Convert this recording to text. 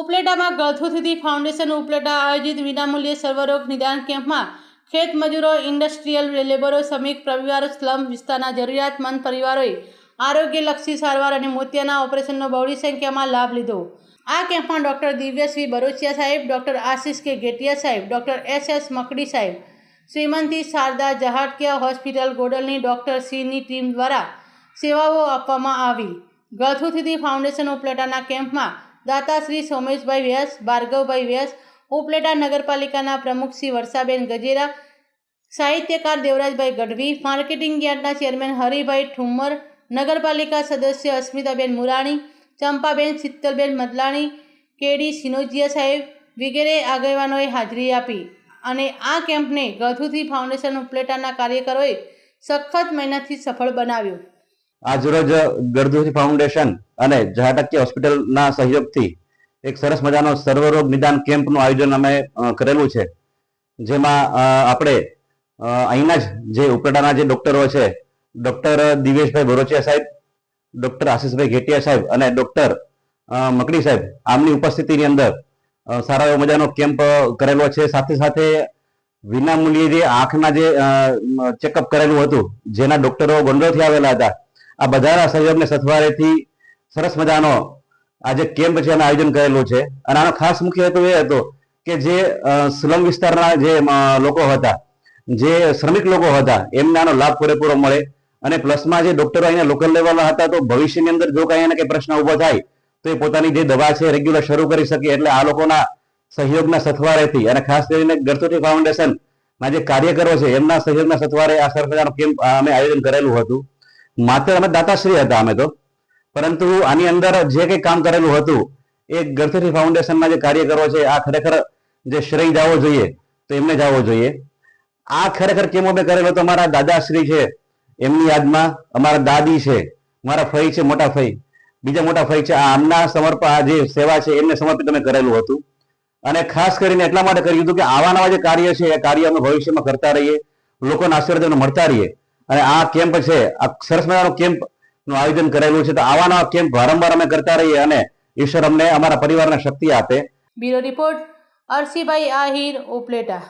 ઉપલેટામાં ગળથુથી foundation Upleta આયોજિત વિનામૂલ્યે સર્વરોગ નિદાન કેમ્પમાં ખેત મજૂરો, ઇન્ડસ્ટ્રીયલ લેબરો શ્રમિક પરિવારો સ્લમ વિસ્તારના જરૂરિયાતમંદ પરિવારોએ આરોગ્યલક્ષી સારવાર અને મોતિયાના ઓપરેશનનો બહોળી સંખ્યામાં લાભ લીધો. આ કેમ્પમાં ડૉક્ટર દિવ્યશ્રી બરોચિયા સાહેબ, ડૉક્ટર આશિષ કે ગેટિયા સાહેબ, ડૉક્ટર એસ એસ મકડી સાહેબ, શ્રીમંતી શારદા જહાટકિયા હોસ્પિટલ ગોડલની ડૉક્ટર સીની ટીમ દ્વારા સેવાઓ આપવામાં આવી. ગથુથિથી ફાઉન્ડેશન ઉપલેટાના કેમ્પમાં દાતા શ્રી સોમેશભાઈ વ્યાસ, ભાર્ગવભાઈ વ્યાસ, ઉપલેટા નગરપાલિકાના પ્રમુખ શ્રી વર્ષાબેન ગજેરા, સાહિત્યકાર દેવરાજભાઈ ગઢવી, માર્કેટિંગ યાર્ડના ચેરમેન હરિભાઈ ઠુમ્મર, નગરપાલિકા સદસ્ય અસ્મિતાબેન મુરાણી, ચંપાબેન શીતલબેન મદલાણી, કેડી સિનોજિયા સાહેબ વગેરે આગેવાનોએ હાજરી આપી અને આ કેમ્પને ગધુથી ફાઉન્ડેશન ઉપલેટાના કાર્યકરોએ સખત મહેનતથી સફળ બનાવ્યો. આજરોજ ગરદુજી ફાઉન્ડેશન અને જહાટકી હોસ્પિટલના સહયોગથી એક સરસ મજાનો સર્વરોગ નિદાન કેમ્પનું આયોજન અમે કરેલું છે. જેમાં આપણે અહીંના જ જે ઉપરડાના જે ડોક્ટરો છે, ડોક્ટર દિવેશભાઈ ભરોચિયા સાહેબ, ડોક્ટર આશીષભાઈ ઘેટિયા સાહેબ અને ડોક્ટર મકડી સાહેબ આમની ઉપસ્થિતિની અંદર સારા એવો મજાનો કેમ્પ કરેલો છે. સાથે સાથે વિનામૂલ્યે જે આંખના જે ચેકઅપ કરેલું હતું, જેના ડોક્ટરો ગોંડલથી આવેલા હતા આ બધાના સહયોગને સથવારેથી સરસ મજાનો આજે કેમ્પ છે એનું આયોજન કરેલું છે. અને આનો ખાસ મુખ્ય હેતુ એ હતો કે જે સ્લમ વિસ્તારના જે લોકો હતા, જે શ્રમિક લોકો હતા, એમને આનો લાભ પૂરેપૂરો મળે. અને પ્લસમાં જે ડોક્ટરો અહીંયા લોકલ લેવલના હતા, તો ભવિષ્યની અંદર જો કાંઈ એને કંઈ પ્રશ્ન ઊભો થાય, તો એ પોતાની જે દવા છે રેગ્યુલર શરૂ કરી શકે. એટલે આ લોકોના સહયોગના સથવારેથી અને ખાસ કરીને ગરતુટી ફાઉન્ડેશન ના જે કાર્યકરો છે, એમના સહયોગના સથવારે આ સરસ કેમ્પ અમે આયોજન કરેલું હતું. માત્ર અમે દાતાશ્રી હતા અમે તો. પરંતુ આની અંદર જે કંઈ કામ કરેલું હતું, એ ગરથુટી ફાઉન્ડેશનમાં જે કાર્યકરો છે, આ ખરેખર જે શ્રેય જવો જોઈએ, તો એમને જવો જોઈએ. આ ખરેખર કેમ અમે કરેલો? તો અમારા દાદાશ્રી છે, એમની યાદમાં અમારા દાદી છે, મારા ફઈ છે, મોટા ફઈ. બીજા મોટા ફઈ છે, આ આમના સમર્પ, આ જે સેવા છે, એમને સમર્પિત અમે કરેલું હતું. અને ખાસ કરીને એટલા માટે કર્યું હતું કે આવા નવા જે કાર્ય છે, એ કાર્ય અમે ભવિષ્યમાં કરતા રહીએ, લોકોના આશીર્વાદ મળતા રહીએ. અને આ કેમ્પ છે, આ સરસ મજાનો કેમ્પનું આયોજન કરેલું છે. તો આવા નવા કેમ્પ વારંવાર અમે કરતા રહીએ અને ઈશ્વર અમને અમારા પરિવારને શક્તિ આપે. Bureau report Arsibhai Ahir, Upleta.